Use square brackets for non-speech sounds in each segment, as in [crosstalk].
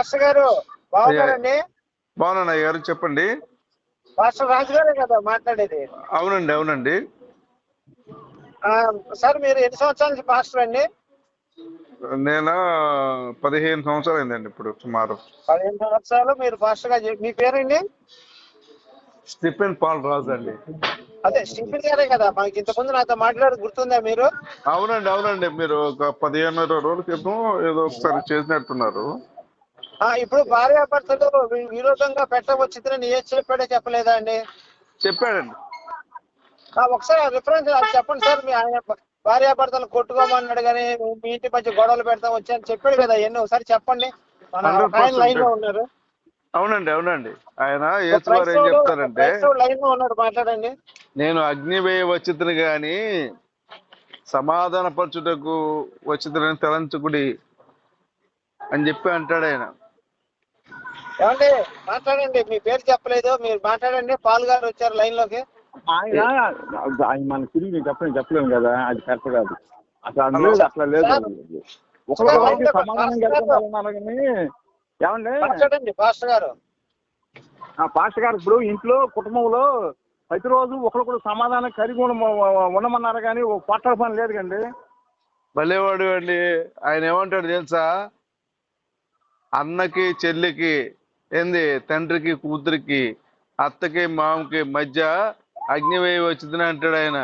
Pastor గారు బాగున్నారండి? బాగున్నాను గారు చెప్పండి. పాస్టర్ రాజు గారే కదా మాట్లాడేది? అవునండి అవునండి. సార్ మీరు ఎన్ని సంవత్సరాల నుంచి పాస్టర్ అండి? నేను పదిహేను సంవత్సరాలు అయిందండి ఇప్పుడు సుమారు. పదిహేను సంవత్సరాలు మీరు పాస్టర్గా మీ పేరండి? స్టిఫెన్ పాల్ రాజు అండి. అదే స్టీఫెన్ గారే కదా మనకి ఇంతకుముందు నాతో మాట్లాడి గుర్తుందా మీరు? అవునండి అవునండి. మీరు ఒక పదిహేను ఇరవై రోజుల క్రితం ఏదో ఒకసారి చేసినట్టున్నారు. ఇప్పుడు భార్యాభర్తలు విరోధంగా పెట్టవచ్చుదని ఏ చెప్పాడో చెప్పలేదా అండి? చెప్పాడండి. ఆ, ఒకసారి రిఫరెన్స్ చెప్పండి సార్ మీ ఆయన భార్యాభర్తలు కొట్టుకోమన్నాడు కానీ మీ ఇంటి మధ్య గొడవలు పెడతాం వచ్చాయని చెప్పాడు కదా ఎన్ని ఒకసారి చెప్పండి. మన 100% ఆయన లైన్లో ఉన్నారు. అవునండి అవునండి. ఆయన ఏం చెప్తారంటే లైన్లో ఉన్నాడు మాట్లాడండి. నేను అగ్నివేయ వచ్చితుని గాని సమాధాన పరచుటకు వచ్చితుని తలంచుకుడి అని చెప్పి అంటాడు ఆయన. ఏమండి? మాట్లాడండి మీ పేరు చెప్పలేదు మీరు మాట్లాడండి పాల్ గారు వచ్చారు లైన్లోకి ఆయన ఆయన మన తిరిగి నేను చెప్పలేను చెప్పలేను కదా అది కరెక్ట్ కాదు. అసలు అట్లా లేదు. ఒకరికి సమాధానం ఏమండి? మాట్లాడండి పాస్టర్ గారు. ఆ పాస్టర్ గారు ఇప్పుడు ఇంట్లో కుటుంబంలో ప్రతిరోజు ఒకరికొకరు సమాధానం కలిగి ఉండ- ఉండమన్నారు కానీ ఒక పట్టాల పని లేదు కండి. భలేవాడు అండి. ఆయన ఏమంటాడు తెలుసా? అన్నకి చెల్లికి ఏంది? తండ్రికి కూతురికి అత్తకి మామకి మధ్య అగ్నివేయ వచ్చిందని అంటాడు ఆయన.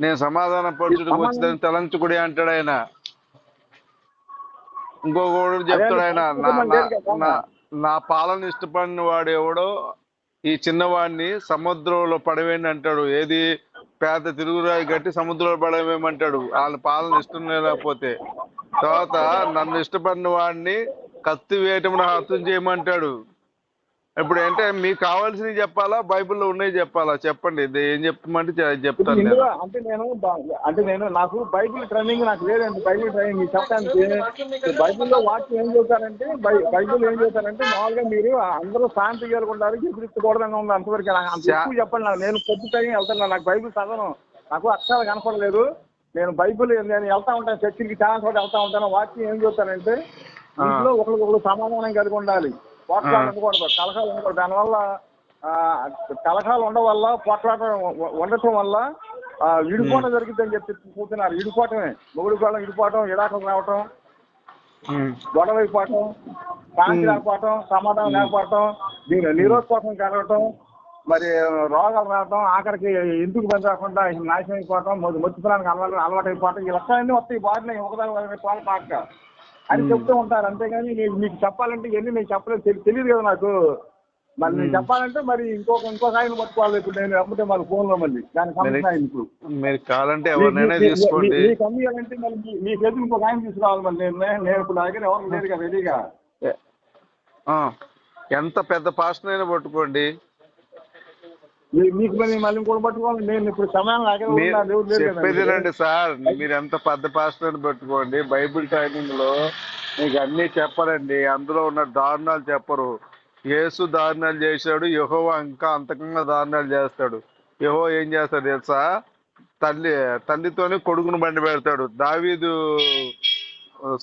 నేను సమాధాన పరచుడికి వచ్చిందని తలంచుకుడి అంటాడు ఆయన. ఇంకొకడు చెప్తాడు ఆయన నా పాలన ఇష్టపడిన వాడు ఎవడో ఈ చిన్నవాడిని సముద్రంలో పడవేయండి అంటాడు. ఏది? పేద తిరుగురాయి గట్టి సముద్రంలో పడవేయమంటాడు. వాళ్ళ పాలన ఇష్టం లేకపోతే. తర్వాత నన్ను ఇష్టపడిన వాడిని కత్తి వేయటం హత్యం చేయమంటాడు. ఇప్పుడు అంటే మీకు కావాల్సినవి చెప్పాలా? బైబిల్లో ఉన్నవి చెప్పాలా? చెప్పండి. ఏం చెప్తామంటే చె- చెప్తాను నేను. అంటే నేను అంటే నేను నాకు బైబిల్ ట్రైనింగ్ నాకు లేదండి. బైబిల్ ట్రైనింగ్ చెప్పడానికి బైబిల్లో వాక్యం ఏం చెప్తారంటే బై- బైబిల్ ఏం చెప్తారంటే మామూలుగా మీరు అందరూ శాంతి ఉండాలి ఎదురుకోవడంగా ఉంది అంతవరకు. నాకు చెప్పండి నాకు. నేను పొద్దు టైం వెళ్తాను నాకు బైబిల్ చదవను. నాకు అక్షరాలు కనపడలేదు. నేను బైబిల్ నేను వెళ్తా ఉంటాను చర్చికి చాలా చోట వెళ్తా ఉంటాను. వాక్యం ఏం చెప్తారంటే ఇంట్లో ఒకరికొకరు సమాధానం కలిగి ఉండాలి. పోట్లాట ఉండకూడదు కలహాలు ఉండకూడదు. దానివల్ల ఆ, కలహాలు ఉండడం వల్ల పోట్లాట ఉండటం వల్ల విడిపోవడం జరుగుతుందని చెప్పి చూస్తున్నారు విడిపోవటమే. మొగుడు కూడా విడిపోవటం ఇడాకం రావటం. గొడవ అయిపోవటం శాంతి లేకపోవటం సమాధానం లేకపోవటం దీని నిరోధకోసం కలగటం మరి రోగాలు రావటం ఆఖరికి ఎందుకు పని రాకుండా నాశనం అయిపోవటం మొ- మొత్తుతనానికి అలవాటు అలవాటు అయిపోవటం ఈ లక్షణాలన్నీ వస్తాయి. ఒకదాని ఒకదాని పాలు పాక అని చెప్తూ ఉంటారు. అంతేగాని నేను మీకు చెప్పాలంటే ఇవన్నీ నేను చెప్పలేదు. తెలి- తెలియదు కదా నాకు. మరి నేను చెప్పాలంటే మరి ఇంకొక ఇంకొక ఆయన పట్టుకోవాలి. ఇప్పుడు నేను అమ్మితే మరి ఫోన్లో మళ్ళీ. దానికి సంబంధం ఆయన ఇప్పుడు? మీరు కావాలంటే ఎవరినైనా తీసుకోండి. మీకు అమ్మియాలంటే మరి మీ- ఎదురు ఇంకొక ఆయన తీసుకురావాలి మరి. నేను నేను ఇప్పుడు దగ్గర ఎవరు లేరు కదా రెడీగా ఆ, ఎంత పెద్ద పాస్టర్ అయినా పట్టుకోండి. మీకు మళ్ళీ పట్టుకోవాలి. నేను ఇప్పుడు సమయం చెప్పేదేనండి సార్. మీరు ఎంత పెద్ద పాస్టర్ పెట్టుకోండి. బైబిల్ ట్రైనింగ్లో మీకు అన్ని చెప్పరండి అందులో ఉన్న దారుణాలు చెప్పరు. యేసు దారుణాలు చేశాడు. యెహోవా ఇంకా అంతకంగా దారుణాలు చేస్తాడు. యెహో ఏం చేస్తాడు తెలుసా? తల్లి తల్లితోనే కొడుకును బండి పెడతాడు. దావీదు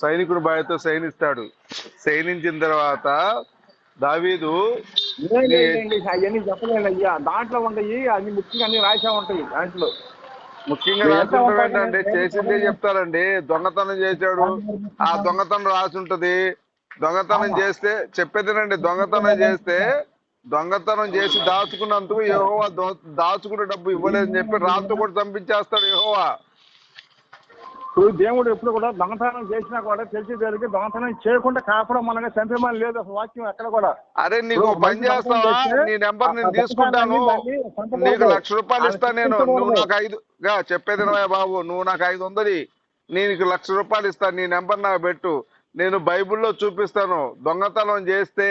సైనికుడు బాయతో సైనిస్తాడు సైనించిన తర్వాత దావీదు అవన్నీ చెప్పలేదు అయ్యా. దాంట్లో ఉంటాయి అన్ని ముఖ్యంగా అన్ని రాసా ఉంటాయి దాంట్లో. ముఖ్యంగా చేసిందే చెప్తారండి. దొంగతనం చేశాడు. ఆ దొంగతనం రాసి ఉంటది. దొంగతనం చేస్తే చెప్పేదేనండి దొంగతనం చేస్తే దొంగతనం చేసి దాచుకున్నందుకు యెహోవా దో- దాచుకున్న డబ్బు ఇవ్వలేదని చెప్పి రాత్రి కూడా చంపించేస్తాడు యెహోవా. ఇప్పుడు దేవుడు ఎప్పుడు కూడా దొంగతనం చేసినా కూడా తెలిసి జరిగి దొంగతనం చేయకుండా కాపడం మనగా చంపేమని లేదు వాక్యం ఎక్కడ కూడా. అరే నీకు పని చేస్తావా? నీ నెంబర్ నేను తీసుకుంటాను. నీకు లక్ష రూపాయలు ఇస్తాను నేను. నువ్వు నాకు ఐదు చెప్పేది బాబు? నువ్వు నాకు ఐదు వందది నీకు లక్ష రూపాయలు ఇస్తాను నీ నెంబర్ నాకు పెట్టు. నేను బైబిల్లో చూపిస్తాను. దొంగతనం చేస్తే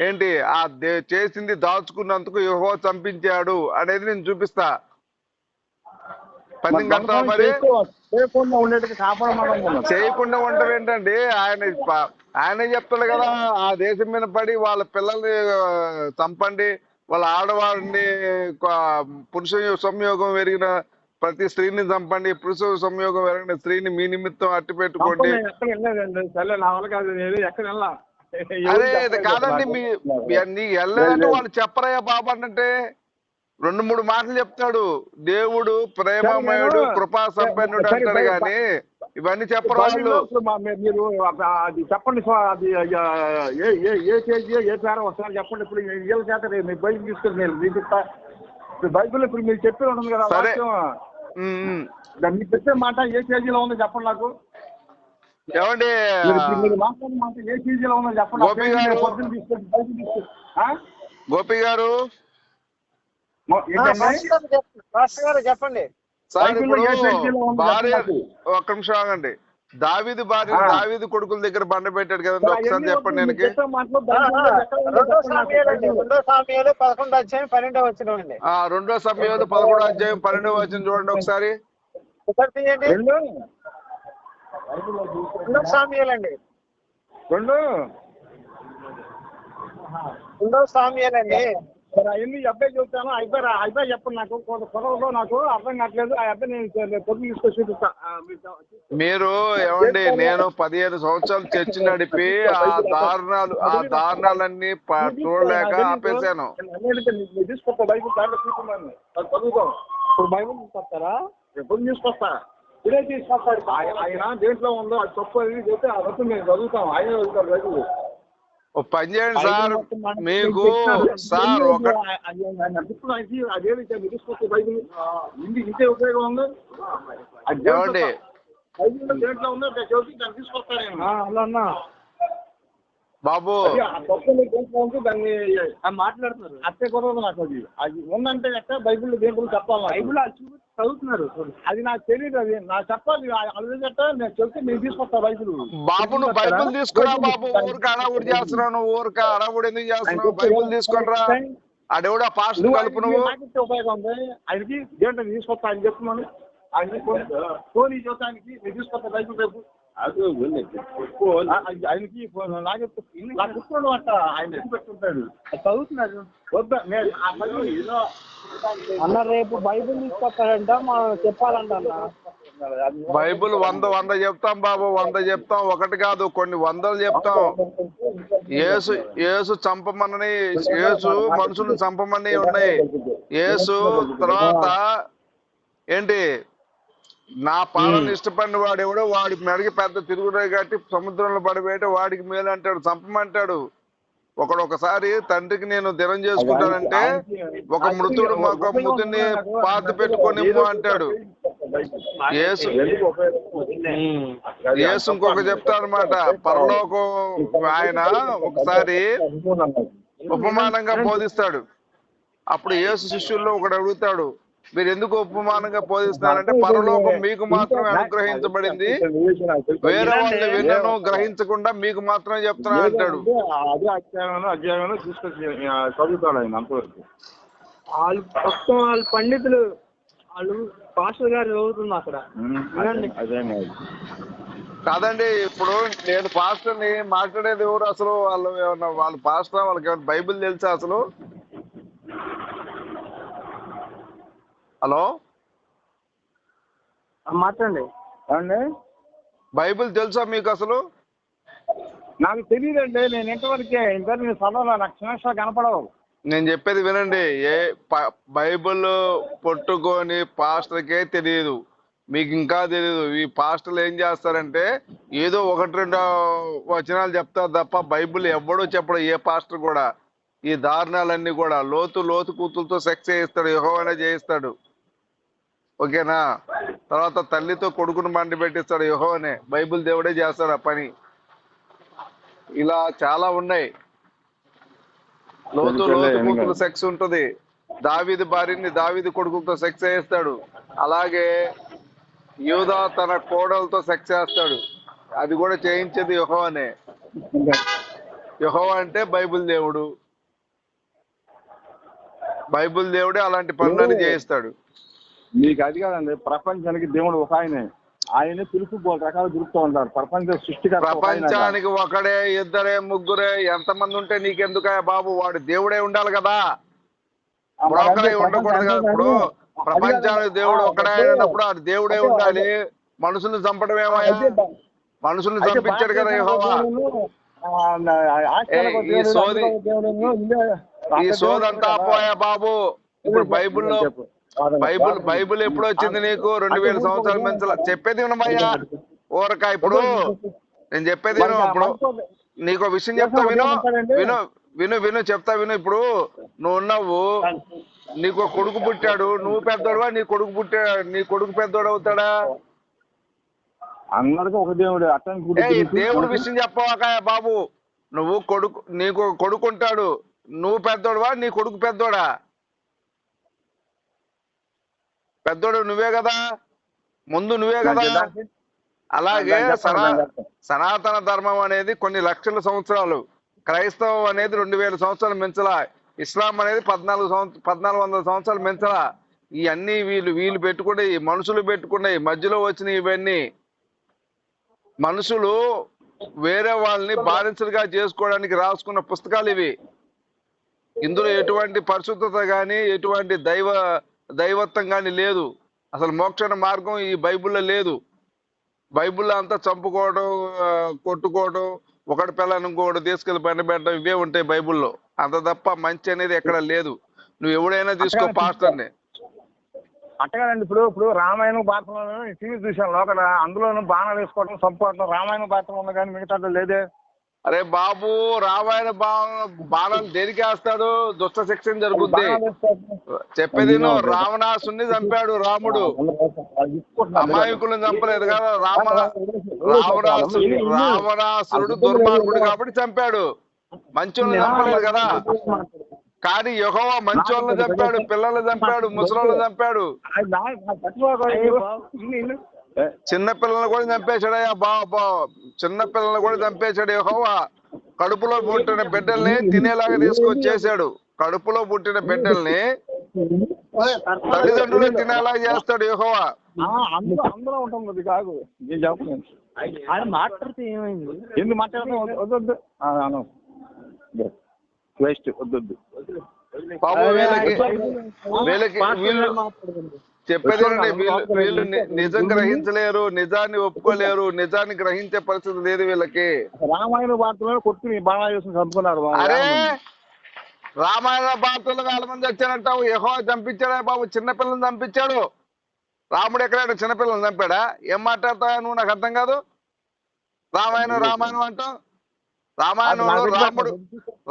ఏంటి? ఆ దే- చేసింది దాచుకున్నందుకు యెహోవా చంపించాడు అనేది నేను చూపిస్తా. పందెం కడతావా మరి? చేయకుండా మనం చేయకుండా ఉండటం ఏంటండి? ఆయన ఆయనే చెప్తాడు కదా ఆ దేశం మీద పడి వాళ్ళ పిల్లల్ని చంపండి వాళ్ళ ఆడవారిని క- పురుష సంయోగం పెరిగిన ప్రతి స్త్రీని చంపండి పురుష సంయోగం పెరిగిన స్త్రీని మీ నిమిత్తం అట్టి పెట్టుకోండి. ఇది కాదండి మీ వెళ్ళలేదంటే వాళ్ళు చెప్పరయ్యా బాబు అంటే రెండు మూడు మాటలు చెప్తాడు. దేవుడు ప్రేమమయుడు కృపా సంపన్నుడు అంటాడు గాని ఇవన్నీ చెప్పరు వాళ్ళు? మీరు అది చెప్పండి అది ఏ కేజీ ఏ పేర ఒకసారి చెప్పండి. ఇప్పుడు వీళ్ళ చేత మీ బైబిల్ తీసుకొని నేను ఇప్పుడు బైబిల్ ఇప్పుడు మీరు చెప్పి ఉంటుంది కదా సరే. దాన్ని మీరు చెప్పే మాట ఏ కేజీలో ఉందో చెప్పండి నాకు. ఏమండి? మాట్లాడిన మాట ఏ కేజీలో ఉందో చెప్పండి. గోపి గారు. గోపి గారు. గారు చెప్పండి. భార్య ఒక్క నిమిషం ఆగండి. దావీదు భార్య. దావీదు కొడుకుల దగ్గర బండ పెట్టాడు కదండి. ఒకసారి చెప్పండి నేను ఉందో రెండో. సామ్యాలు పదకొండు అధ్యాయం పన్నెండో వచ్చిన అండి. ఆ రెండో సమయంలో పదకొండో అధ్యాయం పన్నెండో వచ్చిన చూడండి ఒకసారి. రెండు. రెండో సామ్యాలు అండి. రెండు. రెండో సామ్యాలు అండి. మరి అవన్నీ అబ్బాయి చెప్తాను అబ్బాయి రా- అబ్బాయి చెప్పండి నాకు. కొంత పొరవలో నాకు అర్థం కావట్లేదు. ఆ అబ్బాయి నేను పొద్దు తీసుకొచ్చి చూపిస్తా. మీరు- ఏమండి నేను పదిహేను సంవత్సరాలు చర్చ నడిపి ఆ దారుణాలు ఆ దారుణాలన్నీ చూడలేక ఆపేశాను. తీసుకొస్తా. బైబిల్ దాంట్లో తీసుకున్నాను చదువుతాం ఇప్పుడు బైబిల్ తీసుకొస్తారా? ఎప్పుడు తీసుకొస్తా? ఇదే తీసుకొస్తాడు. ఆయన దేంట్లో ఉందో అది తప్పు అది చెప్తే ఆ తప్పు మేము చదువుతాం. ఆయన చదువుతారు బైబిల్. ఒక పని చేయండి సార్ మీకు సార్ ఒక ఏమండి? బాబు. దాన్ని మాట్లాడుతున్నారు. అట్టే కుదరదు నాకు అది. అది ఉందంటే ఎక్కడ బైబిల్ దేంట్లో చెప్పాలి బైబిల్ చదువుతున్నారు. అది నాకు తెలియదు అది. నాకు చెప్పాలి. అది గట్ట నేను చెప్తే నేను తీసుకొస్తా బైబిల్. బాబు నువ్వు బైబుల్ తీసుకురా బాబు. ఊరికి అడవుడు చేస్తున్నావు నువ్వు ఊరికి అడవుడు ఎందుకు చేస్తున్నావు? బైబుల్ తీసుకొనిరా ఆడెవడు ఆ నువ్వు కలుపు నువ్వు. నాకు ఇచ్చే ఉపయోగం ఉంది. ఆయనకి నేను తీసుకొస్తా ఆయన చెప్తున్నాను ఆయన ఫోన్ ఆయనకి నేను తీసుకొస్తా బైబిల్ రేపు. అది ఆయనకి ఫోన్ నాకు నాకు ఇస్తున్నాడు అంట ఆయన ఎత్తి పెట్టుకుంటాడు చదువుతున్నాడు. వద్దా నేను ఆ బైబిల్ ఏదో అన్న రేపు బైబిల్ తీసుకొస్తాడంట మనం చెప్పాలంట బైబుల్ వంద వంద చెప్తాం బాబు వంద చెప్తాం. ఒకటి కాదు కొన్ని వందలు చెప్తాం. యేసు యేసు చంపమని యేసు మనుషులు చంపమని ఉన్నాయి. యేసు తర్వాత ఏంటి? నా పాలన ఇష్టపడిన వాడు ఎవడో వాడి మెడకి పెద్ద తిరుగుడే కట్టి సముద్రంలో పడిపోయేట వాడికి మేలు అంటాడు చంపమంటాడు. ఒకడు ఒకసారి తండ్రికి నేను దినం చేసుకుంటానంటే ఒక మృతుడు ఒక మృతుని పాత పెట్టుకొని అంటాడు. యేసు. యేసు ఇంకొక చెప్తాడు అనమాట పరలోకం ఆయన ఒకసారి ఉపమానంగా బోధిస్తాడు. అప్పుడు యేసు శిష్యుల్లో ఒకడు అడుగుతాడు మీరు ఎందుకు ఉపమానంగా బోధిస్తున్నారంటే పరలోకం మీకు మాత్రమే అనుగ్రహించబడింది. వేరే వాళ్ళు విన్నను గ్రహించకుండా మీకు మాత్రమే చెప్తున్నా అంటాడు. అదే అధ్యాయంలో అధ్యాయంలో తీసుకొచ్చి ఆ, చదువుతాడు ఆయన అంతవరకు. వాళ్ళు మొత్తం వాళ్ళు పండితులు వాళ్ళు పాస్టర్ గారు చదువుతున్నా అక్కడ. కాదండి ఇప్పుడు నేను పాస్టర్ని మాట్లాడేది ఎవరు అసలు? వాళ్ళు ఏమన్నా వాళ్ళ పాస్టర్? వాళ్ళకి ఏమన్నా బైబిల్ తెలుసా అసలు? హలో? మాట్లాడండి. అండి బైబిల్ తెలుసా మీకు అసలు? నాకు తెలియదండి నేను ఇంతవరకే ఇంత నేను చదవలే నాకు చిన్న కనపడవు. నేను చెప్పేది వినండి ఏ బైబిల్ పట్టుకొని పాస్టర్కే తెలియదు మీకు ఇంకా తెలియదు ఈ పాస్టర్లు ఏం చేస్తారంటే ఏదో ఒకటి రెండు వచనాలు చెప్తారు తప్ప బైబిల్ ఎవ్వడూ చెప్పడు ఏ పాస్టర్ కూడా. ఈ దారుణాలన్నీ కూడా లోతు లోతు కూతులతో సెక్స్ చేయిస్తాడు యెహోవానే చేయిస్తాడు. ఓకేనా? తర్వాత తల్లితో కొడుకును మండి పెట్టిస్తాడు యెహోవానే. బైబిల్ దేవుడే చేస్తాడు ఆ పని. ఇలా చాలా ఉన్నాయి. లోతు లోతు కూతురు సెక్స్ ఉంటది. దావీది భార్యని దావీది కొడుకులతో సెక్స్ చేస్తాడు. అలాగే యూదా తన కోడలతో సెక్స్ చేస్తాడు. అది కూడా చేయించేది యెహోవానే. యెహోవా అంటే బైబిల్ దేవుడు. బైబిల్ దేవుడే అలాంటి పనులన్నీ చేయిస్తాడు. మీకు అది కాదండి ప్రపంచానికి దేవుడు ఒక ఆయనే. ఆయనే పిలుపు రకాలు దొరుకుతూ ఉంటారు. ప్రపంచ ఆయన. ప్రపంచానికి ఒకడే ఇద్దరే ముగ్గురే ఎంతమంది ఉంటే నీకెందుకయ్యా బాబు? వాడు దేవుడే ఉండాలి కదా. ఒకడే ఉండకూడదు ఇప్పుడు. ప్రపంచానికి దేవుడు ఒకడే అయినప్పుడు అది దేవుడే ఉండాలి. మనుషుల్ని చంపడం ఏమయ్యా? అయితే చంపించాడు కదా ఈ సోది- ఈ అంత సోదంతా పోయా బాబు? ఇప్పుడు బైబిల్లో బైబిల్. బైబిల్ ఎప్పుడు వచ్చింది నీకు? రెండు వేల సంవత్సరాల పెంచాల చెప్పేది వినమయ్యా ఊరక ఇప్పుడు. నేను చెప్పేది విను ఇప్పుడు. నీకు విషయం చెప్తా విను. విను విను విను చెప్తా విను ఇప్పుడు. నువ్వు ఉన్నావు. నీకు కొడుకు పుట్టాడు. నువ్వు పెద్దోడువా? నీ కొడుకు పుట్టా నీ కొడుకు పెద్దోడు అవుతాడా? అందరికీ ఒక దేవుడు దేవుడి విషయం చెప్పవాక బాబు? నువ్వు కొడుకు నీకు కొడుకు ఉంటాడు. నువ్వు పెద్దోడువా? నీ కొడుకు పెద్దోడా? పెద్దోడు నువ్వే కదా ముందు నువ్వే కదా. అలాగే సనా సనాతన ధర్మం అనేది కొన్ని లక్షల సంవత్సరాలు. క్రైస్తవం అనేది రెండు వేల సంవత్సరాలు మించలా. ఇస్లాం అనేది పద్నాలుగు సంవత్సరం పద్నాలుగు వందల సంవత్సరాలు మించలా. ఇవన్నీ వీళ్ళు వీళ్ళు పెట్టుకునే ఈ మనుషులు పెట్టుకునే మధ్యలో వచ్చిన ఇవన్నీ మనుషులు వేరే వాళ్ళని బానిసలుగా చేసుకోవడానికి రాసుకున్న పుస్తకాలు ఇవి. ఇందులో ఎటువంటి పరిశుద్ధత గాని ఎటువంటి దైవ దైవత్వం గాని లేదు. అసలు మోక్షణ మార్గం ఈ బైబిల్లో లేదు. బైబిల్లో అంతా చంపుకోవడం కొట్టుకోవడం ఒకటి పిల్లని ఇంకొకటి తీసుకెళ్ళి పని పెట్టడం ఇవే ఉంటాయి బైబిల్లో. అంత తప్ప మంచి అనేది ఎక్కడ లేదు. నువ్వు ఎవడైనా తీసుకో పాస్టర్ని. అట్టగానండి ఇప్పుడు ఇప్పుడు రామాయణం భారతంలో టీవీ చూశాను లోకల అందులోనూ బాణాలు వేసుకోవడం చంపుకోవడం రామాయణ భారతం ఉంది కానీ మిగతా లేదే. అరే బాబు రామాయణ బా దేనికి వేస్తాడు? దుష్ట శిక్షణ జరుగుద్ది. చెప్పేది రావణాసుని చంపాడు రాముడు. అమాయకులను చంపలేదు కదా రామ రావణాసుడు రావణాసురుడు దుర్మార్గుడు కాబట్టి చంపాడు. మంచోళ్ళని చంపలేదు కదా. కానీ యెహోవా మంచోళ్ళని చంపాడు పిల్లల్ని చంపాడు ముసలోళ్ళని చంపాడు. అది నా- నా పట్టుకోకూడదు. ఇన్ని- ఇన్ని. ఏ, చిన్న పిల్లల్ని కూడా చంపేశాడయ్యా బా బా. చిన్న పిల్లల్ని కూడా చంపేశాడు యెహోవా. కడుపులో పుట్టిన బిడ్డల్ని తినేలాగా తీసుకొచ్చేసాడు కడుపులో పుట్టిన బిడ్డల్ని తల్లిదండ్రులు తినేలాగా చేస్తాడు యెహోవా. ఆ, అందులో ఉంటుంది అది కాదు నేను చెప్పలేను. ఆయన మాట్లాడితే ఏమైంది? ఎందుకు మాట్లాడతాం? వద్దు వద్దు ఆ, అను. వేస్ట్ వద్దు వద్దు. బాబు వీళ్ళకి వీళ్ళకి వీళ్ళు చెప్పేది వీళ్ళు నిజం గ్రహించలేరు నిజాన్ని ఒప్పుకోలేరు నిజాన్ని గ్రహించే పరిస్థితి లేదు వీళ్ళకి. రామాయణ వార్తలో కొట్టుకుని బాగా చేసుకుని చంపుకున్నారు. అరే! రామాయణ భారతంలో చాలా మంది వచ్చారంటావు యహో చంపించాడా బాబు చిన్నపిల్లల్ని చంపించాడు. రాముడు ఎక్కడైనా చిన్నపిల్లల్ని చంపాడా? ఏం మాట్లాడతావు నువ్వు? నాకు అర్థం కాదు. రామాయణం రామాయణం అంటావు? రామాయణంలో రాముడు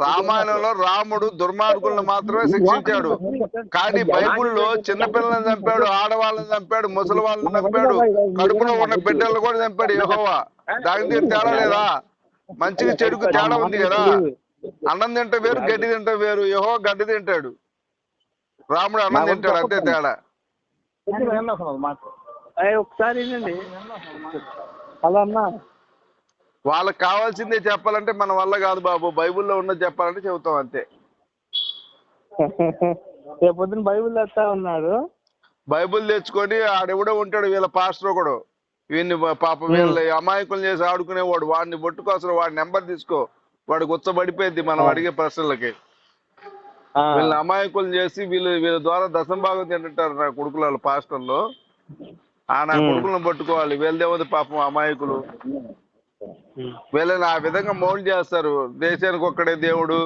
రామాయణంలో రాముడు దుర్మార్గులను మాత్రమే శిక్షించాడు. కానీ బైబిల్లో చిన్నపిల్లల్ని చంపాడు ఆడవాళ్ళని చంపాడు ముసలి వాళ్ళని చంపాడు కడుపులో ఉన్న బిడ్డలను కూడా చంపాడు యెహోవా. దానికి దీనికి తేడా లేదా? మంచిగా చెడుకు తేడా ఉంది కదా. అన్నం తింటే వేరు గడ్డి తింటే వేరు యహో గడ్డి తింటాడు. రాముడు అన్నం తింటాడు అంతే తేడా. ఒకసారి అలా అన్నా. వాళ్ళకి కావాల్సిందే చెప్పాలంటే మన వల్ల కాదు బాబు. బైబిల్లో ఉన్నది చెప్పాలంటే చెబుతాం అంతే. [laughs] రేపు పొద్దున బైబిల్ తెస్తా ఉన్నాడు. బైబిల్ తెచ్చుకొని ఆడెవడో ఉంటాడు వీళ్ళ పాస్టర్ ఒకడు. వీడిని పాప వీళ్ళ అమాయకులు చేసి ఆడుకునేవాడు. వాడిని పట్టుకోసం వాడి నెంబర్ తీసుకో. వాడికి ఉచ్చబడిపోయింది మనం అడిగే ప్రశ్నలకి. ఆ, వీళ్ళని అమాయకులు చేసి వీళ్ళు వీళ్ళ ద్వారా దశంభాగం తింటుంటారు నా కొడుకుల వాళ్ళ పాస్టర్లు. ఆ నా కొడుకులను పట్టుకోవాలి. వీళ్ళదేముంది పాపం అమాయకులు? వీళ్ళని ఆ విధంగా మౌల్డ్ చేస్తారు. దేశానికి ఒక్కడే దేవుడు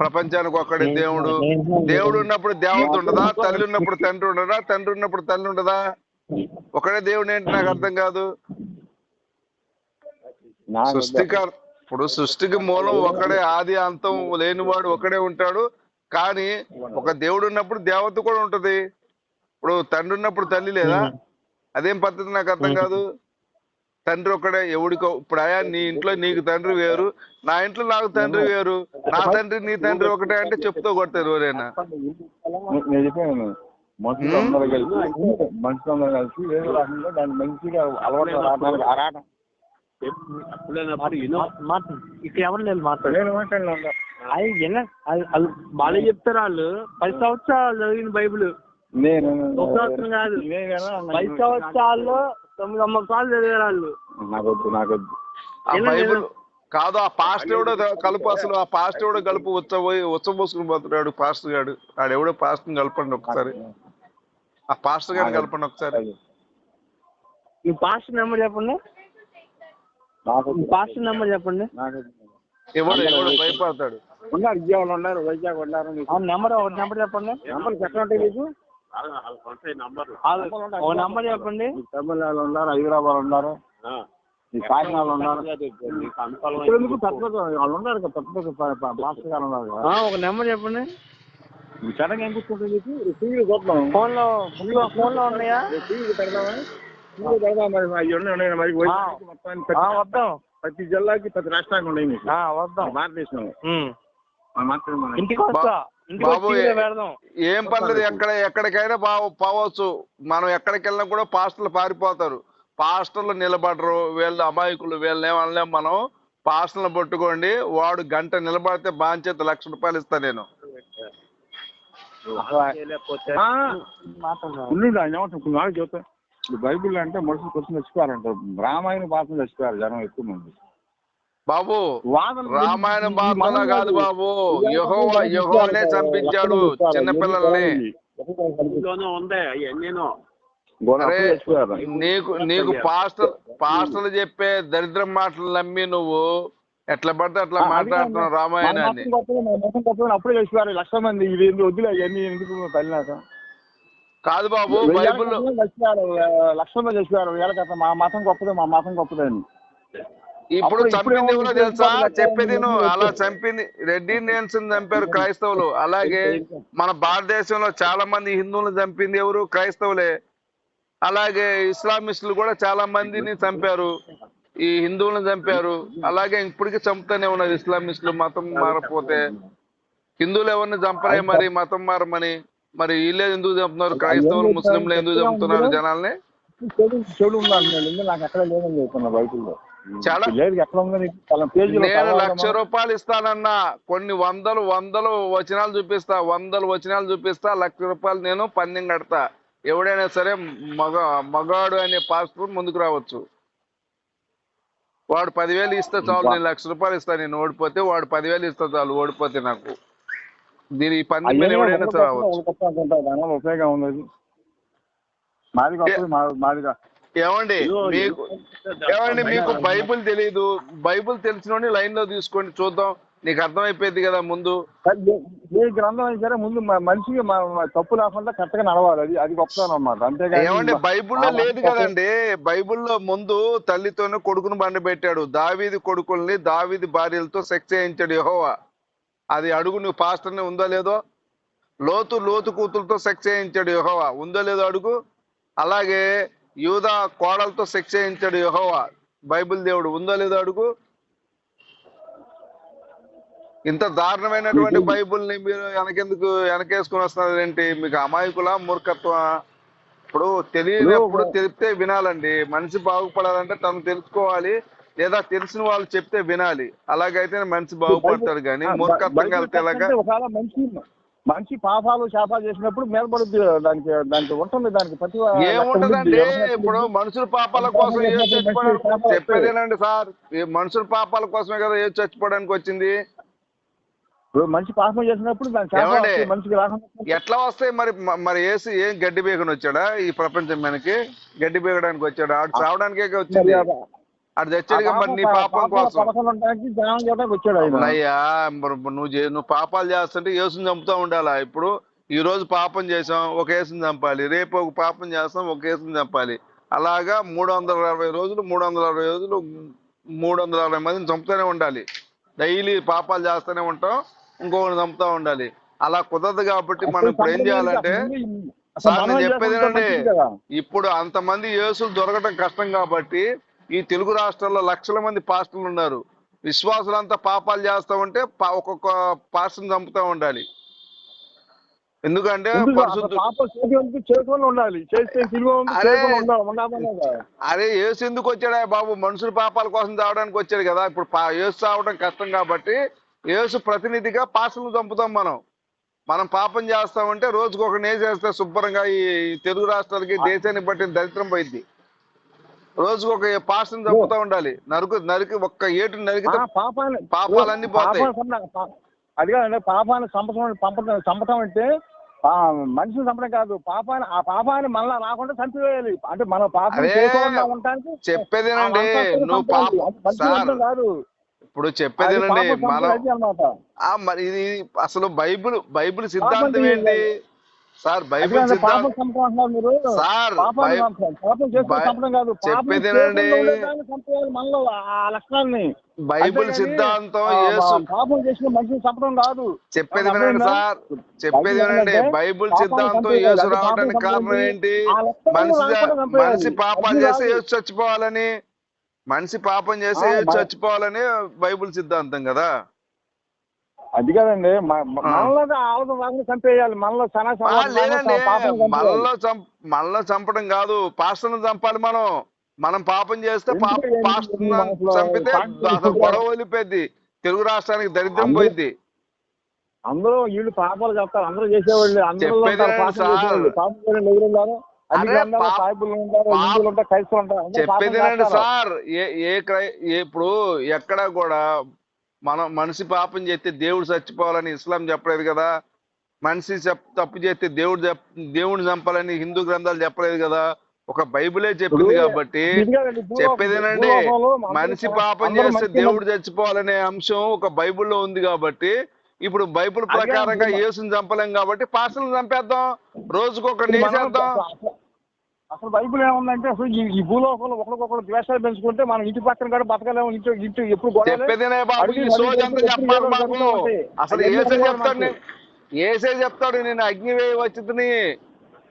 ప్రపంచానికి ఒక్కడే దేవుడు. దేవుడు ఉన్నప్పుడు దేవత ఉండదా? తల్లి ఉన్నప్పుడు తండ్రి ఉండదా? తండ్రి ఉన్నప్పుడు తల్లి ఉండదా? ఒకడే దేవుడు ఏంటి నాకు అర్థం కాదు. సృష్టికర్ ఇప్పుడు సృష్టికి మూలం ఒకడే ఆది అంతం లేనివాడు ఒకడే ఉంటాడు. కానీ ఒక దేవుడు ఉన్నప్పుడు దేవత కూడా ఉంటది. ఇప్పుడు తండ్రి ఉన్నప్పుడు తల్లి లేదా? అదేం పద్ధతి నాకు అర్థం కాదు. తండ్రి ఒకడే ఎవడికో. ఇప్పుడు ఆయా నీ ఇంట్లో నీకు తండ్రి వేరు నా ఇంట్లో నాకు తండ్రి వేరు నా తండ్రి నీ తండ్రి ఒకటే అంటే చెప్తూ కొడతారు ఎవరైనా. నే- నేను చెప్పాను మనుషులు అందరూ కలిసి కలిసి ఏదో రకంగా దాన్ని మంచిగా అలవాటు రావడానికి ఆ రావడం మాట్లాడు. ఇక్కడ ఎవరు లేదు మాట్లాడు. నేను మాట్లాడినా అయ్యి విన అది- వాళ్ళు వాళ్ళే చెప్తారు వాళ్ళు. పది సంవత్సరాలు చదివిన బైబిల్. నేను ఒక సంవత్సరం కాదు? పది సంవత్సరాల్లో తొమ్మిది అమ్మకాలు చదివారు వాళ్ళు. నాకొద్దు నాకొద్దు. ఆ బైబిల్? కాదు ఆ పాస్ట్ ఎవడో కలుపు అసలు ఆ పాస్ట్ ఎవడో కలుపు ఉచ్చబోయి ఉచ్చబోసుకుని పోతున్నాడు పాస్టర్ గాడు. ఆడెవడో పాస్ట్ కలపండి ఒకసారి. ఆ పాస్టర్ గారిని కలపండి ఒకసారి. మీ నెంబర్ చెప్పండి. నెంబర్ చెప్పండి. ఎవడు ఎవడు భయపడతాడు? ఉన్నారు విజయవాడ ఉన్నారు వైజాగ్ ఉన్నారు. నెంబర్ ఒక నెంబర్ చెప్పండి. ఎక్కడ ఉంటాయి మీకు? ఒక నెంబర్ చెప్పండి. తమిళనాడు ఉన్నారు హైదరాబాద్ ఉన్నారు ఎందుకు వాళ్ళు కదా పెద్ద మాస్టర్ గారు ఉన్నారు కదా. ఆ, ఒక నెంబర్ చెప్పండి. సడన్ ఏం కూర్చుంటుంది మీకు? టీవీ చూద్దాం ఫోన్లో ఫోన్లో ఫోన్లో ఉన్నాయా? పెడదామా? పెడదాం మరి? అవి ఉన్నాయి వద్దాం. ప్రతి జిల్లాకి ప్రతి రాష్ట్రానికి ఉన్నాయి మీకు. వద్దాం. భారతదేశంలో. ఉమ్. మన మాత్రం మన ఇంటికి వస్తా. ఇంటికి బాబు, ఏం పర్లేదు ఎక్కడ ఎక్కడికైనా బావ పోవచ్చు. మనం ఎక్కడికి వెళ్ళినా కూడా పాస్టర్లు పారిపోతారు. పాస్టర్లు నిలబడరు వీళ్ళు అమాయకులు వీళ్ళని ఏమనలేం మనం. పాస్టర్లు పట్టుకోండి వాడు గంట నిలబడితే బాంచేత లక్ష రూపాయలు ఇస్తా నేను. ఇప్పుడు బైబిల్ అంటే మనుషులు కొంచెం చచ్చిపోయారంట రామాయణ భాషలు చచ్చిపోయారు జనం ఎక్కువ మంది. బాబు రామాయణ భారతంలో కాదు బాబు. యెహోవా యెహోవానే చంపించాడు చిన్నపిల్లల్ని. నీకు నీకు పాస్టర్ పాస్టర్లు చెప్పే దరిద్రం మాటలు నమ్మి నువ్వు ఎట్లా పడితే అట్లా మాట్లాడుతున్నావు రామాయణాన్ని. అప్పుడే చచ్చిపోయారు లక్ష మంది ఇవి ఎందుకు వద్దులే అవన్నీ ఎందుకు తల్లినాక? కాదు బాబు బైబిల్ లక్ష మంది వేల మా మతం గొప్పదే మా మతం గొప్పదే అని. ఇప్పుడు చంపింది ఎవరో తెలుసా? చెప్పేది నువ్వు అలా చంపింది రెడ్డి నేల్సన్ చంపారు [laughs] క్రైస్తవులు. అలాగే మన భారతదేశంలో చాలా మంది హిందువులను చంపింది ఎవరు? క్రైస్తవులే. అలాగే ఇస్లామిస్టులు కూడా చాలా మందిని చంపారు. ఈ హిందువులను చంపారు. అలాగే ఇప్పటికీ చంపుతూనే ఉన్నారు ఇస్లామిస్టులు. మతం మారపోతే హిందువులు ఎవరిని చంపరే మరి? మతం మారమని. మరి వీళ్ళే ఎందుకు చంపుతున్నారు? క్రైస్తవులు ముస్లింలు ఎందుకు చంపుతున్నారు జనాల్ని? చెడు నాకు ఎక్కడ లేదని చెప్తున్నా బైబిల్లో. చాలా నేను లక్ష రూపాయలు ఇస్తానన్నా కొన్ని వందలు వందలు వచనాలు చూపిస్తా వందలు వచనాలు చూపిస్తా లక్ష రూపాయలు నేను పందెం కడతా ఎవడైనా సరే మగ మగాడు అనే పాస్టర్ ముందుకు రావచ్చు వాడు పదివేలు ఇస్తే చాలు నేను లక్ష రూపాయలు ఇస్తాను నేను ఓడిపోతే వాడు పదివేలు ఇస్తే చాలు ఓడిపోతే నాకు దీని ఈ పందెం మీద ఎవడైనా రావచ్చు ఉపయోగం ఉంది మాది గొప్పది మా- మాదిగా ఏమండి మీకు ఏమండి మీకు బైబిల్ తెలియదు బైబిల్ తెలిసిన లైన్లో తీసుకోండి చూద్దాం. నీకు అర్థమైపోయింది కదా ముందు. ఏ- గ్రంథం అయినా సరే ముందు మనిషికి తప్పు లేకుండా కరెక్ట్గా నడవాలి. అది అది గొప్పతనం అన్నమాట. అంతేగాని ఏమండి బైబిల్లో లేదు కదండి. బైబిల్లో ముందు తల్లితోనే కొడుకును బండి పెట్టాడు. దావీది కొడుకుల్ని దావీది భార్యలతో సెక్స్ చేయించాడు యెహోవా. అది అడుగు నువ్వు పాస్టర్ని ఉందో లేదో? లోతు లోతు కూతురుతో సెక్స్ చేయించాడు యెహోవా. ఉందో లేదో అడుగు. అలాగే యూదా కోడలతో సెక్స్ చేయించాడు యెహోవా. బైబిల్ దేవుడు ఉందో లేదో అడుగు. ఇంత దారుణమైనటువంటి బైబిల్ని మీరు వెనకెందుకు వెనకేసుకుని వస్తున్నారు ఏంటి? మీకు అమాయకుల మూర్ఖత్వమా? ఇప్పుడు తెలియనప్పుడు తెలిపితే వినాలండి. మనిషి బాగుపడాలంటే తను తెలుసుకోవాలి. లేదా తెలిసిన వాళ్ళు చెప్తే వినాలి. అలాగైతే మనిషి బాగుపడతాడు కానీ మూర్ఖత్వం బైబిల్ మనిషి మనిషి పాపాలు శాపాలు చేసినప్పుడు మీద పడుద్ది దానికి దానికి ఉంటుంది దానికి ప్రతి ఏముంటదండి? ఇప్పుడు మనుషుల పాపాల కోసం ఏ చచ్చిపోవడానికి చెప్పేదేనండి సార్. మనుషుల పాపాల కోసమే కదా ఏ చచ్చిపోవడానికి వచ్చింది? మనిషి పాపం చేసినప్పుడు దాని మనిషికి రాకుండా ఎట్లా వస్తాయి మరి మరి ఏసి ఏం గడ్డి బీగని వచ్చాడా ఈ ప్రపంచం మనకి గడ్డి బీగడానికి వచ్చాడు? ఆడు చావడానికే వచ్చింది. ఆడు చచ్చాడుగా మరి నీ పాపం కోసం. అయ్యా నువ్వు నువ్వు పాపాలు చేస్తుంటే యేసుని చంపుతూ ఉండాలా? ఇప్పుడు ఈ రోజు పాపం చేసాం ఒక యేసుని చంపాలి. రేపు ఒక పాపం చేస్తాం ఒక యేసుని చంపాలి. అలాగా మూడు వందల అరవై రోజులు మూడు వందల అరవై రోజులు మూడు వందల అరవై మందిని చంపుతూనే ఉండాలి. డైలీ పాపాలు చేస్తూనే ఉంటాం ఇంకొకరిని చంపుతూ ఉండాలి. అలా కుదరదు కాబట్టి మనం ఇప్పుడు ఏం చేయాలంటే సార్ నేను చెప్పేదేనండి ఇప్పుడు అంతమంది యేసులు దొరకటం కష్టం కాబట్టి ఈ తెలుగు రాష్ట్రాల్లో లక్షల మంది పాస్టర్లు ఉన్నారు. విశ్వాసులంతా పాపాలు చేస్తా ఉంటే ఒక్కొక్క పాస్టర్ని చంపుతా ఉండాలి. ఎందుకంటే అరే. యేసు ఎందుకు వచ్చాడా? బాబు మనుషుల పాపాల కోసం చావడానికి వచ్చాడు కదా. ఇప్పుడు యేసు చావడం కష్టం కాబట్టి యేసు ప్రతినిధిగా పాస్టర్లు చంపుతాం మనం. మనం పాపం చేస్తామంటే రోజుకు ఒక నే చేస్తే శుభ్రంగా ఈ తెలుగు రాష్ట్రాలకి దేశాన్ని బట్టి దరిద్రం పోయింది రోజుకు ఒక పాస్టర్ని చంపుతా ఉండాలి. నరుకు నరికి ఒక్క ఏటు నరికితే ఆ, పాపాన్ని పాపాలన్నీ పోతాయి. అది కాదండి పాపాన్ని చంపడం చంపడం చంపటం అంటే ఆ, మనిషిని చంపడం కాదు. పాపాన్ని ఆ పాపాన్ని మళ్ళా రాకుండా చంపివేయాలి. అంటే మన పాపం ఉండటానికి చెప్పేదేనండి. నువ్వు. పాప కాదు. ఇప్పుడు చెప్పేదేనండి మనం మరి ఇది అసలు బైబిల్ బైబిల్ సిద్ధాంతం ఏంటి? సార్ బైబిల్ పాపం మీరు సార్, పాపం చంపడం. చేస్తే కాదు మనలో ఆ లక్షణాన్ని బైబిల్ సిద్ధాంతం యేసు పాపం చేసిన మనిషిని చంపడం కాదు చెప్పేది వినండి? సార్ చెప్పేది వినండి బైబిల్ సిద్ధాంతం. యేసు రావడానికి కారణం. ఏంటి మనిషి. మనిషి పాపం అది చేసి కాదు. యేసు చచ్చిపోవాలని మనిషి పాపం చేసి చచ్చిపోవాలని బైబిల్ సిద్ధాంతం కదా అది కాదండి. మనలో ఆవుతం రాకుండా చంపేయాలి మనలో. మనలో మనలో చంపడం కాదు పాస్టర్ను చంపాలి మనం. మనం పాపం చేస్తే పాస్టర్ చంపితే అసలు గొడవ వదిలిపోద్ది తెలుగు రాష్ట్రానికి దరిద్రం పోయింది అందరూ వీళ్ళు పాపాలు చెప్తారు అందరూ చేసేవాళ్ళు అందరూ పాపం సార్? చేయడం చెప్పేదేనండి ఏ ఏ- ఇప్పుడు ఎక్కడ కూడా మనం మనిషి పాపం చేస్తే దేవుడు చచ్చిపోవాలని ఇస్లాం చెప్పలేదు కదా. మనిషి చెప్- తప్పు చేస్తే దేవుడు దేవుడిని చంపాలని హిందూ గ్రంథాలు చెప్పలేదు కదా. ఒక బైబిలే చెప్పింది కాబట్టి చెప్పేదేనండి మనిషి పాపం చేస్తే దేవుడు చచ్చిపోవాలనే అంశం ఒక బైబిల్లో ఉంది కాబట్టి ఇప్పుడు బైబిల్ ప్రకారంగా. యేసుని చంపలేం కాబట్టి పాసలను చంపేద్దాం. రోజుకొకరిని వేసేద్దాం అసలు- బైబిల్ ఏముందంటే అసలు ఈ ఈ భూలోకంలో ఒకరికొకరు ద్వేషాలు పెంచుకుంటే మనం ఇంటి పక్కన కూడా బతకలేము ఇంటి ఇంటి ఎప్పుడు గొడవలే. చెప్పేదేనే బాబు అడిగి ఈ మళ్ళీ సోది అంతా ఎప్పుడు చెప్పాలి ఎప్పుడు మాకు జరుగుతూ ఉంటాయి. అసలు అది ఏసే ఎందుకు చెప్తాడు మాకు? ఏసే చెప్తాడు నేను అగ్నివేయ వచ్చితిని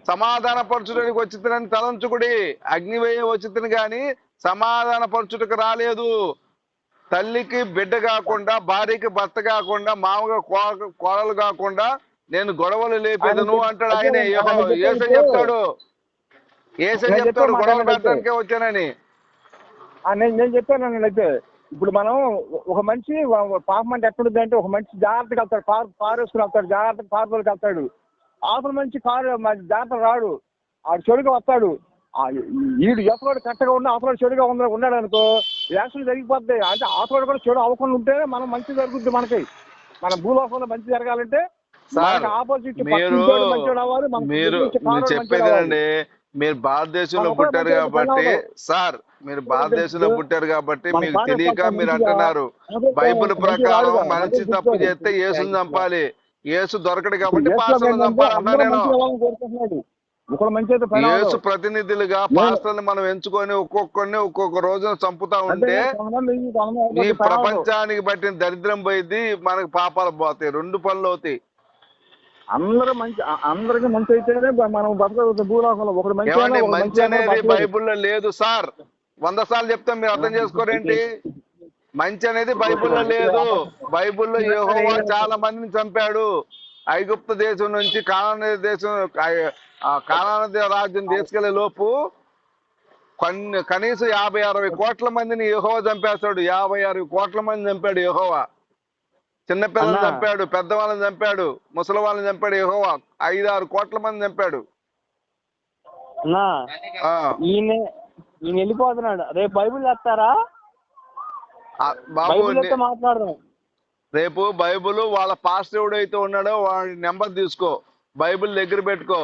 సమాధాన పరచుడానికి వచ్చితనని తలంచుకుడి అగ్నివేయ వచ్చితిని గాని సమాధాన పరచుటకు రాలేదు తల్లికి బిడ్డ కాకుండా భార్యకి భర్త కాకుండా మామగా కో- కోడలు కాకుండా నేను గొడవలు లేపేదను అంటాడు ఆయన ఏసే. చెప్తాడు ఏసే నేను చెప్తాడు. పెట్టడానికే వచ్చానని. నేను నేను చెప్పాను నేనైతే ఇప్పుడు మనం ఒక మనిషి పాపం అంటే ఎక్కడుంది అంటే ఒక మనిషి జాగ్రత్తగా వెళ్తాడు కారు కారు వేసుకుని వెళ్తాడు జాగ్రత్తగా కారు తోలికి వెళ్తాడు. అవతల మనిషి కారు జాగ్రత్త రాడు. ఆడు చెడుగా వస్తాడు. ఈడు ఎప్పుడు కరెక్ట్గా ఉన్నా అవతల చెడుగా ఉన్న ఉన్నాడు అనుకో యాక్షన్ జరిగిపోద్ది. అంటే అవతల కూడా చెడు అవ్వకుండా ఉంటేనే మనం మంచి జరుగుద్ది మనకి. మన భూలోకంలో మంచి జరగాలంటే ఆపోజిట్ మీరు మన మీరు భారతదేశంలో పుట్టారు కాబట్టి. సార్ మీరు భారతదేశంలో పుట్టారు కాబట్టి మీకు తెలియక మీరు అంటున్నారు బైబిల్ ప్రకారం మనిషి తప్పు. చేస్తే యేసుని చంపాలి యేసు దొరకడు కాబట్టి పాస్టర్ని చంపాలన్నా నేను పని యేసు. ప్రతినిధులుగా పాస్టర్ని మనం ఎంచుకొని ఒక్కొక్కరిని ఒక్కొక్క రోజున చంపుతా ఉంటే ఈ. ప్రపంచానికి పట్టిన దరిద్రం పోయింది మనకు పాపాలు పోతాయి రెండు పనులు అవుతాయి అందరూ మంచి అందరికీ మంచి అయితేనే మనం బతకగలుగుతాం. భూలోకంలో ఒకడు మంచి మంచి అనేది. బైబిల్లో లేదు సార్. వంద సార్లు చెప్తాం మీరు అర్థం చేసుకోరేంటి మంచి అనేది బైబిల్లో లేదు. బైబిల్లో యెహోవా చాలా మందిని చంపాడు. ఐగుప్తు దేశం నుంచి కానాన దేశం కానాన రాజ్యం తీసుకెళ్ళే లోపు కనీసం యాభై అరవై కోట్ల మందిని యెహోవా చంపేస్తాడు. యాభై అరవై కోట్ల మంది చంపాడు యెహోవా. చిన్నపిల్లల్ని. చంపాడు పెద్దవాళ్ళని చంపాడు ముసలి వాళ్ళని చంపాడు యెహోవా. ఐదు ఆరు కోట్ల మంది చంపాడు. ఈయన ఈయన వెళ్ళిపోతున్నాడు. రేపు బైబిల్ బాబు అయితే మాట్లాడదాం. రేపు బైబిల్ వాళ్ళ పాస్టర్ ఎవడైతే ఉన్నాడో వాడి నెంబర్ తీసుకో. బైబిల్ దగ్గర పెట్టుకో.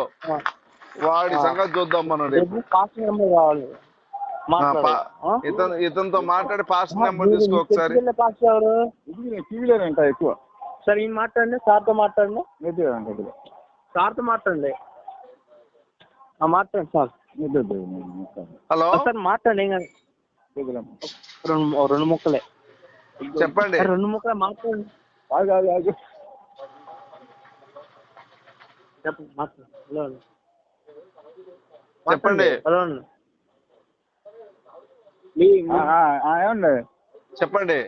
వాడి సంగతి చూద్దాం మనం రేపు. రేపు పాస్ట్ నెంబర్ కావాలి? ఇతను ఇతనితో మాట్లాడి అమ్మా, నెంబర్ తీసుకో ఒకసారి. పాస్ట్ ఎవరు? టీవీలో ఉంటాయి ఎక్కువ. సరే ఈయన మాట్లాడండి సార్తో మాట్లాడండి. అంట ఇది. సార్తో మాట్లాడండి. ఆ, మాట్లాడండి సార్. హలో? సార్ మాట్లాడండి. రెండు రెండు ముక్కలే. చెప్పండి. రెండు ముక్కలే మాట్లాడండి. ఆగు, ఆగు, ఆగు. చెప్పండి మాట్లాడండి. హలో. చెప్పండి. హలో ఏమండి? చెప్పండి.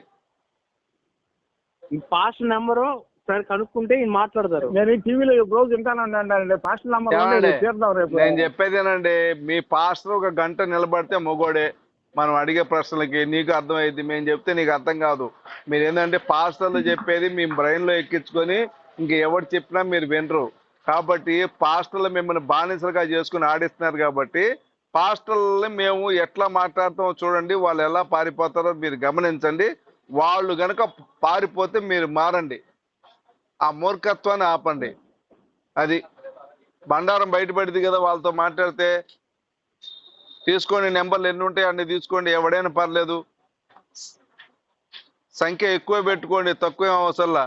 మీ పాస్ట్ నెంబరు సరే కనుక్కుంటే ఈయన మాట్లాడతారు. నేను ఈ టీవీలో రోజు వింటానండి పాస్టర్ నంబర్? తీద్దాం రేపు. నేను చెప్పేదేనండి మీ పాస్టర్ ఒక గంట నిలబడితే మొగోడే. మనం అడిగే ప్రశ్నలకి నీకు అర్థమైంది మేము చెప్తే నీకు అర్థం కాదు. మీరు ఏంటంటే పాస్టర్లు చెప్పేది మీ బ్రెయిన్లో ఎక్కించుకొని ఇంక ఎవరు చెప్పినా మీరు వినరు. కాబట్టి పాస్టర్లు మిమ్మల్ని బానిసలుగా చేసుకుని ఆడిస్తున్నారు కాబట్టి పాస్టర్లని మేము ఎట్లా మాట్లాడతామో చూడండి వాళ్ళు ఎలా పారిపోతారో మీరు గమనించండి. వాళ్ళు గనక పారిపోతే మీరు మారండి. ఆ మూర్ఖత్వాన్ని ఆపండి. అది బండారం బయటపడింది కదా వాళ్ళతో మాట్లాడితే తీసుకోండి నెంబర్లు ఎన్ని ఉంటాయి అన్ని తీసుకోండి ఎవడైనా పర్లేదు. సంఖ్య ఎక్కువ పెట్టుకోండి తక్కువ అవసరంలా?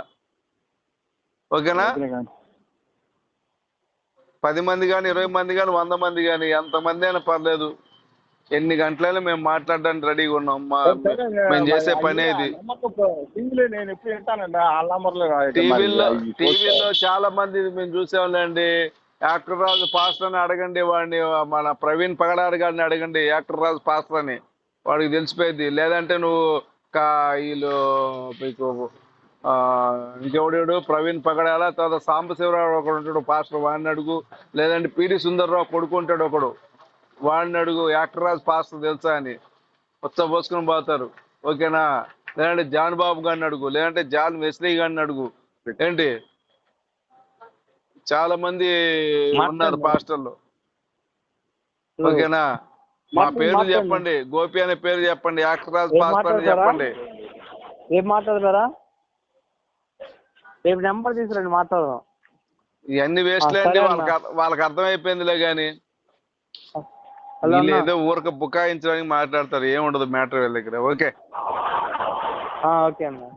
ఓకేనా? పది మంది కానీ ఇరవై మంది కానీ వంద మంది కానీ ఎంతమంది అయినా పర్లేదు. ఎన్ని గంటలైనా మేము మాట్లాడడానికి రెడీగా ఉన్నాం. మా మేము చేసే పని ఇది టీవీలో టీవీలో చాలా మంది మేము చూసాంలేండి యాక్టర్ రాజు పాస్టర్ అని అడగండి వాడిని మన ప్రవీణ్ పగడారి గారిని అడగండి యాక్టర్ రాజు పాస్టర్ అని వాడికి తెలిసిపోయింది. లేదంటే నువ్వు కా- వీళ్ళు మీకు ఇంకెవడాడు ప్రవీణ్ పగడాల తర్వాత సాంబశివరావు ఒకడు ఉంటాడు పాస్టర్ వాడిని అడుగు. లేదంటే పిడి సుందర్రావు కొడుకు ఉంటాడు ఒకడు. వాడిని అడుగు యాక్టర్ రాజు పాస్టర్ తెలుసా అని. కొత్త పోసుకొని పోతారు. ఓకేనా? లేదంటే జాన్ బాబు గారిని అడుగు. లేదంటే జాన్ వెస్లీ గారిని అడుగు. ఏంటి? చాలా మంది ఉన్నారు పాస్టర్లు. ఓకేనా? మా పేరు. చెప్పండి. గోపి అనే పేరు చెప్పండి. యాక్టరాజ్ ఏం పాస్టర్? చెప్పండి. రేపు మాట్లాడతారా? రేపు నెంబర్ తీసుకురండి మాట్లాడదాం. ఇవన్నీ వేస్ట్ లేండి. వాళ్ళకి అర్థ- వాళ్ళకి అర్థమైపోయిందిలే అన్న. ఏదో ఊరక బుకాయించడానికి మాట్లాడతారు ఏముండదు మ్యాటర్ వీళ్ళ దగ్గర. ఓకే. ఓకే అన్న.